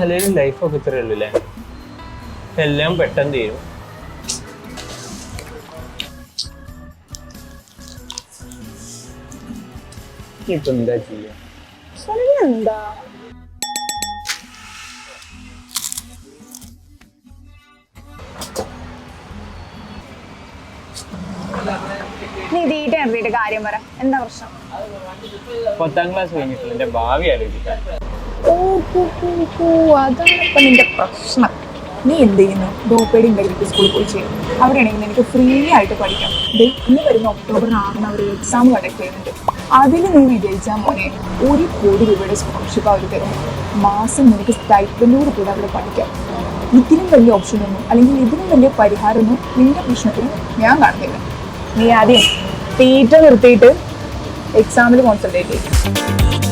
അല്ലെങ്കിൽ ലൈഫൊക്കെ ഇത്രയേ ഉള്ളൂ അല്ലേ എല്ലാം പെട്ടെന്ന് തീരും. ഇപ്പൊ എന്താ ചെയ്യാ? എന്താ നീ തീറ്റ നിർത്തിയിട്ട് കാര്യം പറ. എന്താ പ്രശ്നം? പത്താം ക്ലാസ് കഴിഞ്ഞിട്ടുള്ള എന്റെ ഭാവി ഹോ, അതാണ് ഇപ്പം നിന്റെ പ്രശ്നം. നീ എന്ത് ചെയ്യുന്നു? ഡോപ്പേടി ഇന്റഗ്രേറ്റ് സ്കൂളിൽ പോയി ചെയ്യും അവിടെയാണെങ്കിൽ നിനക്ക് ഫ്രീ ആയിട്ട് പഠിക്കാം. ഇന്ന് വരുന്ന ഒക്ടോബർ ആറിന് അവർ എക്സാം കണ്ടക്ട് ചെയ്യുന്നുണ്ട്. അതിന് നീ വിജയിച്ചാൽ മോനെ ഒരു കോടി രൂപയുടെ സ്കോളർഷിപ്പ് അവർ തരും. മാസം നിനക്ക് സ്റ്റൈപ്പൻഡോട് കൂടെ അവിടെ പഠിക്കാം. ഇതിനും വലിയ ഓപ്ഷനൊന്നും അല്ലെങ്കിൽ ഇതിനും വലിയ പരിഹാരമൊന്നും നിന്റെ പ്രശ്നത്തിന് ഞാൻ കാണുന്നില്ല. നീ ആദ്യം തീറ്റ നിർത്തിയിട്ട് എക്സാമിൽ കോൺസെൻട്രേറ്റ് ചെയ്യും.